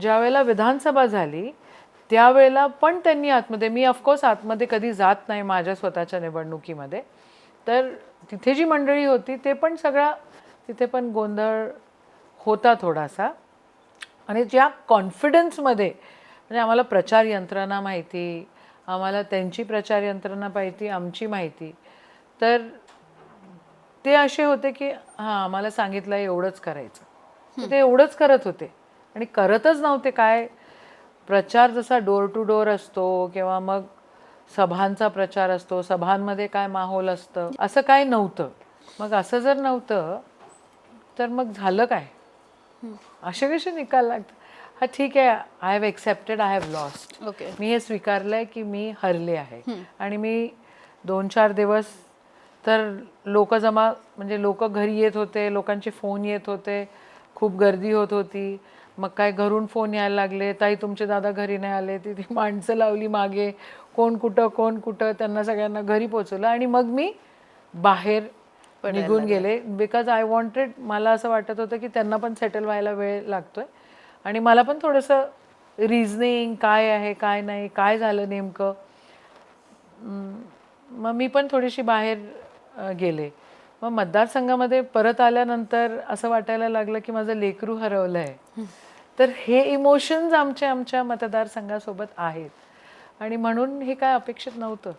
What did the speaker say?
ज्या वेळेला विधानसभा झाली त्यावेळेला पण त्यांनी आतमध्ये मी ऑफकोर्स आतमध्ये कधी जात नाही माझ्या स्वतःच्या निवडणुकीमध्ये तर तिथे जी मंडळी होती ते पण सगळा तिथे पण गोंधळ होता थोडासा. आणि ज्या कॉन्फिडन्समध्ये म्हणजे आम्हाला प्रचार यंत्रणा माहिती आम्हाला त्यांची प्रचार यंत्रणा माहिती आमची माहिती तर ते असे होते की हां आम्हाला सांगितलं एवढंच करायचं. ते एवढंच करत होते. आणि करतच नव्हते काय. प्रचार जसा डोर टू डोर असतो किंवा मग सभांचा प्रचार असतो सभांमध्ये काय माहोल असतं असं काय नव्हतं. मग असं जर नव्हतं तर मग झालं काय? असे कसे निकाल लागतात? हा ठीक आहे I have accepted I have lost okay मी हे स्वीकारलंय की मी हरले आहे. आणि मी दोन चार दिवस तर लोक जमा म्हणजे लोक घरी येत होते लोकांचे फोन येत होते खूप गर्दी होत होती. मग काय घरून फोन यायला लागले ताई तुमचे दादा घरी नाही आले. ती ती माणसं लावली मागे. कोण कुठं कोण कुठं? त्यांना सगळ्यांना घरी पोचवलं आणि मग मी बाहेर निघून गेले. बिकॉज आय वॉन्टेड मला असं वाटत होतं की त्यांना पण सेटल व्हायला वेळ लागतोय. आणि मला पण थोडंसं रिझनिंग काय आहे काय नाही काय झालं नेमकं? मग मी पण थोडीशी बाहेर गेले. मग मतदारसंघामध्ये परत आल्यानंतर असं वाटायला लागलं की माझं लेकरू हरवलं आहे तर हे इमोशन्स आमच्या आमच्या मतदारसंघासोबत आहेत. आणि म्हणून हे काय अपेक्षित नव्हतं.